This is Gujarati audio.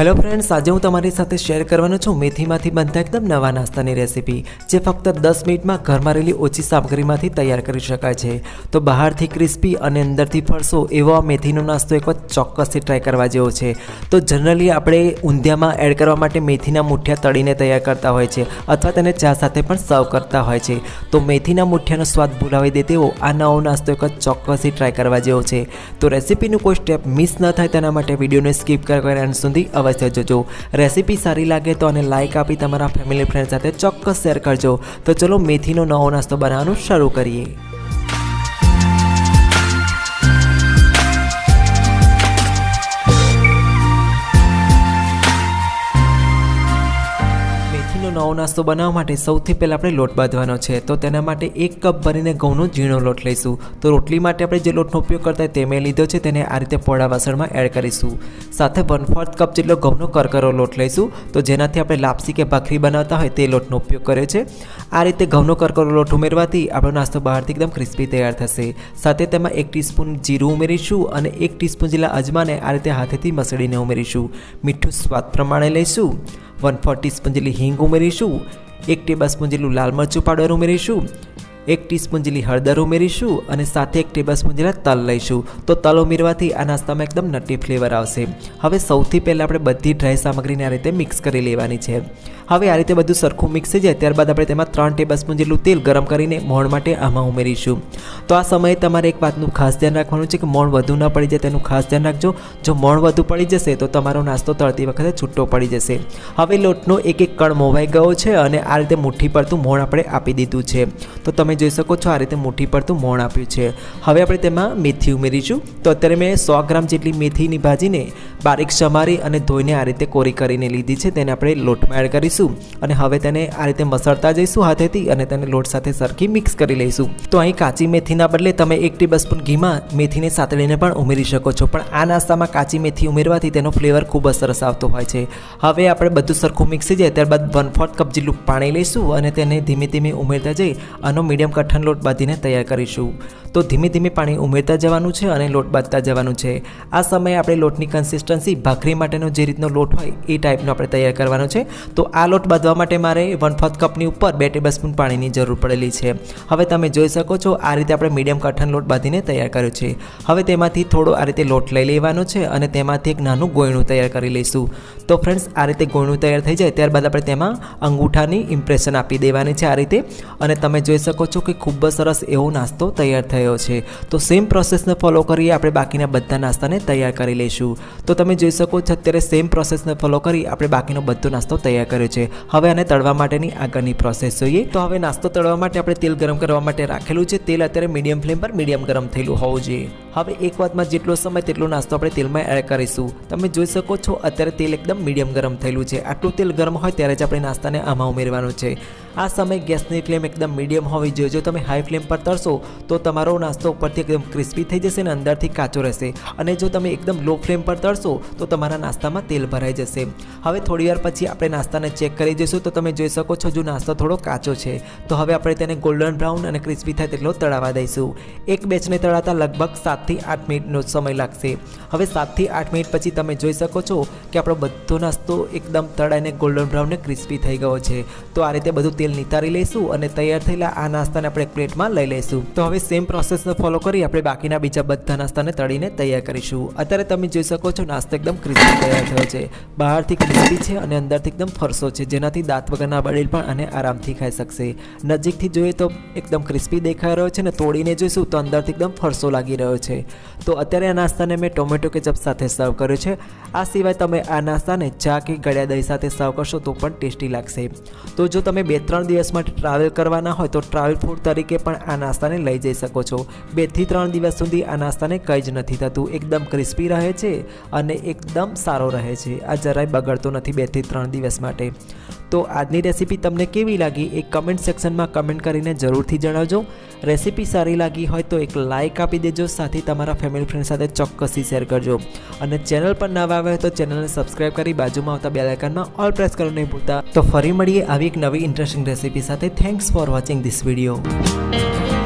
હેલો ફ્રેન્ડ્સ આજે હું તમારી સાથે શેર કરવાનો છું મેથીમાંથી બનતા એકદમ નવા નાસ્તાની રેસીપી જે ફક્ત દસ મિનિટમાં ઘરમાં રહેલી ઓછી સામગ્રીમાંથી તૈયાર કરી શકાય છે. તો બહારથી ક્રિસ્પી અને અંદરથી ફરસો એવો આ મેથીનો નાસ્તો એક વખત ચોક્કસથી ટ્રાય કરવા જેવો છે. તો જનરલી આપણે ઊંધિયામાં એડ કરવા માટે મેથીના મુઠિયા તળીને તૈયાર કરતા હોય છે, અથવા તેને ચા સાથે પણ સર્વ કરતા હોય છે. તો મેથીના મુઠિયાનો સ્વાદ ભૂલાવી દે તેવો આ નવો નાસ્તો એક વખત ચોક્કસથી ટ્રાય કરવા જેવો છે. તો રેસીપીનું કોઈ સ્ટેપ મિસ ન થાય તેના માટે વિડીયોને સ્કીપ કરવા સુધી અવશ્ય જોજો. રેસીપી સારી લાગે તો અને લાઇક આપી તમારા ફેમિલી ફ્રેન્ડ સાથે ચોક્કસ શેર કરજો. તો ચલો મેથીનો નવો નાસ્તો બનાવવાનું શરૂ કરીએ. નવો નાસ્તો બનાવવા માટે સૌથી પહેલાં આપણે લોટ બાંધવાનો છે. તો તેના માટે એક કપ ભરીને ઘઉંનો ઝીણો લોટ લઈશું. તો રોટલી માટે આપણે જે લોટનો ઉપયોગ કરતા હોય તે મેં લીધો છે, તેને આ રીતે પોળા વાસણમાં એડ કરીશું. સાથે વન ફોર્થ કપ જેટલો ઘઉંનો કરકરો લોટ લઈશું. તો જેનાથી આપણે લાપસી કે ભાખરી બનાવતા હોય તે લોટનો ઉપયોગ કર્યો છે. આ રીતે ઘઉંનો કરકરો લોટ ઉમેરવાથી આપણો નાસ્તો બહારથી એકદમ ક્રિસ્પી તૈયાર થશે. સાથે તેમાં એક ટીસ્પૂન જીરું ઉમેરીશું અને એક ટીસ્પૂન જેટલા અજમાને આ રીતે હાથેથી મસળીને ઉમેરીશું. મીઠું સ્વાદ પ્રમાણે લઈશું. વન ફોર ટીસ્પૂન જેટલી હિંગ ઉમેરીશું એક ટેબલ સ્પૂન જેટલું લાલ મરચું પાવડર ઉમેરીશું એક ટીસ્પૂન જેટલી હળદર ઉમેરીશું અને સાથે એક ટેબલસ્પૂન જેટલા તલ લઈશું. તો તલ ઉમેરવાથી આ નાસ્તામાં એકદમ નટી ફ્લેવર આવશે. હવે સૌથી પહેલાં આપણે બધી ડ્રાય સામગ્રીને આ રીતે મિક્સ કરી લેવાની છે. હવે આ રીતે બધું સરખું મિક્સ થઈ જાય, ત્યારબાદ આપણે તેમાં ત્રણ ટેબલસ્પૂન જેટલું તેલ ગરમ કરીને મોણ માટે આમાં ઉમેરીશું. તો આ સમયે તમારે એક વાતનું ખાસ ધ્યાન રાખવાનું છે કે મોણ વધુ ન પડી જાય, તેનું ખાસ ધ્યાન રાખજો. જો મોણ વધુ પડી જશે, તો તમારો નાસ્તો તળતી વખતે છૂટો પડી જશે. હવે લોટનો એક એક કણ મોવાઈ ગયો છે અને આ રીતે મુઠ્ઠી પડતું મોણ આપણે આપી દીધું છે. તો તમે જોઈ શકો છો આ રીતે મુઠ્ઠી પડતું મોણ આપ્યું છે. હવે આપણે તેમાં મેથી ઉમેરીશું. તો અત્યારે મેં સો ગ્રામ જેટલી મેથીની ભાજીને બારીક સમારી અને ધોઈને આ રીતે કોરી કરીને લીધી છે. તેને આપણે લોટમાં એડ કરીશું અને હવે તેને આ રીતે મસળતા જઈશું હાથેથી અને તેને લોટ સાથે સરખી મિક્સ કરી લઈશું. તો અહીં કાચી મેથીના બદલે તમે એક ટેબલ સ્પૂન ઘીમાં મેથીને સાતળીને પણ ઉમેરી શકો છો. પણ આ નાસ્તામાં કાચી મેથી ઉમેરવાથી તેનો ફ્લેવર ખૂબ જ સરસ આવતો હોય છે. હવે આપણે બધું સરખું મિક્સ જાય, ત્યારબાદ વન ફોર્થ કપ જેટલું પાણી લઈશું અને તેને ધીમે ધીમે ઉમેરતા જઈ આનો મીડિયમ કઠણ લોટ બાંધીને તૈયાર કરીશું. તો ધીમે ધીમે પાણી ઉમેરતા જવાનું છે અને લોટ બાંધતા જવાનું છે. આ સમયે આપણે લોટની કન્સિસ્ટન્સી ભાખરી માટેનો જે રીતનો લોટ હોય એ ટાઈપનો આપણે તૈયાર કરવાનો છે. તો આ લોટ બાંધવા માટે મારે વન ફોર્થ કપની ઉપર બે ટેબલ સ્પૂન પાણીની જરૂર પડેલી છે. હવે તમે જોઈ શકો છો આ રીતે આપણે મીડિયમ કઠણ લોટ બાંધીને તૈયાર કર્યો છે. હવે તેમાંથી થોડો આ રીતે લોટ લઈ લેવાનો છે અને તેમાંથી એક નાનું ગોયણું તૈયાર કરી લઈશું. તો ફ્રેન્ડ્સ આ રીતે ગોયણું તૈયાર થઈ જાય ત્યારબાદ આપણે તેમાં અંગૂઠાની ઇમ્પ્રેશન આપી દેવાની છે આ રીતે. અને તમે જોઈ શકો છો કે ખૂબ જ સરસ એવો નાસ્તો તૈયાર થયો છે. તો સેમ પ્રોસેસને ફોલો કરીએ આપણે બાકીના બધા નાસ્તાને તૈયાર કરી લઈશું. તો તમે જોઈ શકો છો અત્યારે સેમ પ્રોસેસને ફોલો કરી આપણે બાકીનો બધો નાસ્તો તૈયાર કર્યો છે. હવે આને તળવા માટેની આગળની પ્રોસેસ જોઈએ. તો હવે નાસ્તો તળવા માટે આપણે તેલ ગરમ કરવા માટે રાખેલું છે. તેલ અત્યારે મીડિયમ ફ્લેમ પર મીડિયમ ગરમ થયેલું હોવું જોઈએ. હવે એક વાતમાં જેટલો સમય તેટલો નાસ્તો આપણે તેલમાં એડ કરીશું. તમે જોઈ શકો છો અત્યારે તેલ એકદમ મીડિયમ ગરમ થયેલું છે. આટલું તેલ ગરમ હોય ત્યારે જ આપણે નાસ્તાને આમાં ઉમેરવાનું છે. આ સમયે ગેસની ફ્લેમ એકદમ મીડિયમ હોવી જોઈએ. જો તમે હાઈ ફ્લેમ પર તરશો, તો તમારો નાસ્તો ઉપરથી એકદમ ક્રિસ્પી થઈ જશે અને અંદરથી કાચો રહેશે. અને જો તમે એકદમ લો ફ્લેમ પર તળશો તો તમારા નાસ્તામાં તેલ ભરાઈ જશે. હવે થોડી વાર પછી આપણે નાસ્તાને ચેક કરી જઈશું. તો તમે જોઈ શકો છો, જો નાસ્તો થોડો કાચો છે. તો હવે આપણે તેને ગોલ્ડન બ્રાઉન અને ક્રિસ્પી થાય તેટલો તળાવવા દઈશું. એક બેચને તળાતા લગભગ સાતથી આઠ મિનિટનો સમય લાગશે. હવે સાતથી આઠ મિનિટ પછી તમે જોઈ શકો છો કે આપણો બધો નાસ્તો એકદમ તળાઈને ગોલ્ડન બ્રાઉન ક્રિસ્પી થઈ ગયો છે. તો આ રીતે બધું તેલ નિતારી લઈશું અને તૈયાર થયેલા આ નાસ્તાને આપણે એક પ્લેટમાં લઈ લઈશું. તો હવે સેમ પ્રોસેસને ફોલો કરી આપણે બાકીના બીજા બધા નાસ્તાને તળીને તૈયાર કરીશું. અત્યારે તમે જોઈ શકો છો નાસ્તો એકદમ ક્રિસ્પી તૈયાર થયો છે. બહારથી ક્રિસ્પી છે અને અંદરથી એકદમ ફરસો છે, જેનાથી દાંત વગરના બળેલ પણ અને આરામથી ખાઈ શકશે. નજીકથી જોઈએ તો એકદમ ક્રિસ્પી દેખાઈ રહ્યો છે ને તોડીને જોઈશું તો અંદરથી એકદમ ફરસો લાગી રહ્યો છે. તો અત્યારે આ નાસ્તાને મેં ટોમેટો કેચઅપ સાથે સર્વ કર્યો છે. આ સિવાય તમે આ નાસ્તાને ચા કે ગળ્યા દહીં સાથે સર્વ કરશો તો પણ ટેસ્ટી લાગશે. તો જો તમે બે ત્રણ દિવસ માટે ટ્રાવેલ કરવાના હોય તો ટ્રાવેલ ફૂડ તરીકે પણ આ નાસ્તાને લઈ જઈ શકો છો. બેથી ત્રણ દિવસ સુધી આ નાસ્તાને કંઈ જ નથી થતું. એકદમ ક્રિસ્પી રહે છે અને એકદમ સારો રહે છે. આ જરાય બગડતો નથી બેથી ત્રણ દિવસ માટે. તો આજની રેસીપી તમને કેવી લાગી એ કમેન્ટ સેક્શનમાં કમેન્ટ કરીને જરૂરથી જણાવજો. રેસીપી સારી લાગી હોય તો એક લાઇક આપી દેજો, સાથે તમારા ફેમિલી ફ્રેન્ડ સાથે ચોક્કસથી શેર કરજો. અને ચેનલ પર નવા આવે તો ચેનલને સબસ્ક્રાઇબ કરી બાજુમાં આવતા આઇકનમાં ઓલ પ્રેસ કરો નહીં ભૂલતા. તો ફરી મળીએ આવી એક નવી ઇન્ટરેસ્ટિંગ રેસીપી સાથે. Thanks for watching this video